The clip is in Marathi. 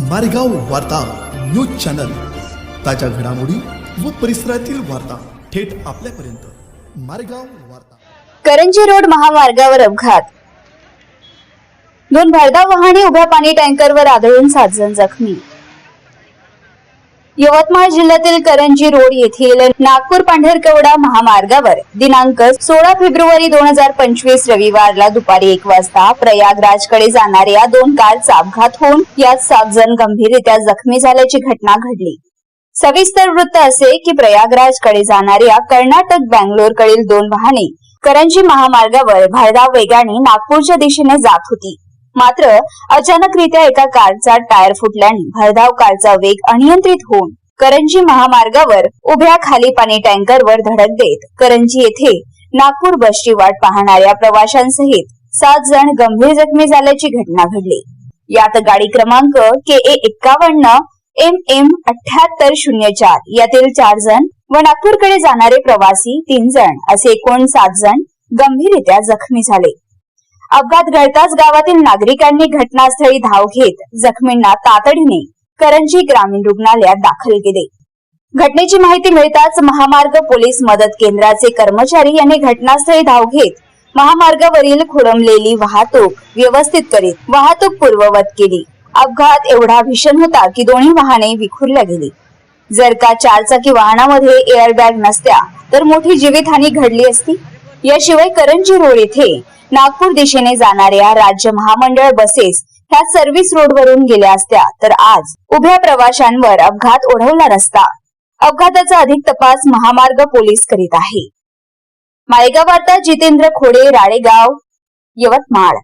मारेगाव वार्ता न्यूज चॅनल. ताज्या घडामोडी व परिसरातील वार्ता थेट आपल्यापर्यंत. मारेगाव वार्ता. करंजी रोड महामार्गावर अपघात. दोन भरधाव वाहने उभ्या पाणी टँकरवर आदळून सात जण जखमी. यवतमाळ जिल्ह्यातील करंजी रोड येथील नागपूर पांढरकवडा महामार्गावर दिनांक सोळा फेब्रुवारी दोन हजार पंचवीस रविवारला दुपारी एक वाजता प्रयागराजकडे जाणाऱ्या दोन कारचा अपघात होऊन यात सात जण गंभीररित्या जखमी झाल्याची घटना घडली. सविस्तर वृत्त असे की प्रयागराजकडे जाणाऱ्या कर्नाटक बँगलोरकडील दोन वाहने करंजी महामार्गावर भरधाव वेगाने नागपूरच्या दिशेने जात होती. मात्र अचानकरित्या एका कारचा टायर फुटल्याने भरधाव कारचा वेग अनियंत्रित होऊन करंजी महामार्गावर उभ्या खाली पाणी टँकरवर धडक देत करंजी येथे नागपूर बसची वाट पाहणाऱ्या प्रवाशांसहित सात जण गंभीर जखमी झाल्याची घटना घडली. यात गाडी क्रमांक के ए एक्कावन्न एम एम अठ्याहत्तर शून्य चार यातील चार जण व नागपूरकडे जाणारे प्रवासी तीन जण असे एकूण सात जण गंभीररित्या जखमी झाले. अपघात घडताच गावातील नागरिकांनी घटनास्थळी धाव घेत जखमींना तातडीने करंजी ग्रामीण रुग्णालयात दाखल केले. घटनेची माहिती मिळताच महामार्ग पोलीस मदत केंद्राचे कर्मचारी यांनी घटनास्थळी धाव घेत महामार्गावरील खोळंबलेली वाहतूक व्यवस्थित करीत वाहतूक पूर्ववत केली. अपघात एवढा भीषण होता की दोन्ही वाहने विखुरल्या गेली. जर का चारचाकी वाहनामध्ये एअरबॅग नसत्या तर मोठी जीवितहानी घडली असती? याशिवाय करंजी रोड येथे नागपूर दिशेने जाणाऱ्या राज्य महामंडळ बसेस ह्या सर्व्हिस रोडवरून गेल्या असत्या. तर आज उभ्या प्रवाशांवर अपघात ओढवला नसता अपघाताचा अधिक तपास महामार्ग पोलीस करीत आहे. माळेगाव वार्ता जितेंद्र खोडे राळेगाव यवतमाळ.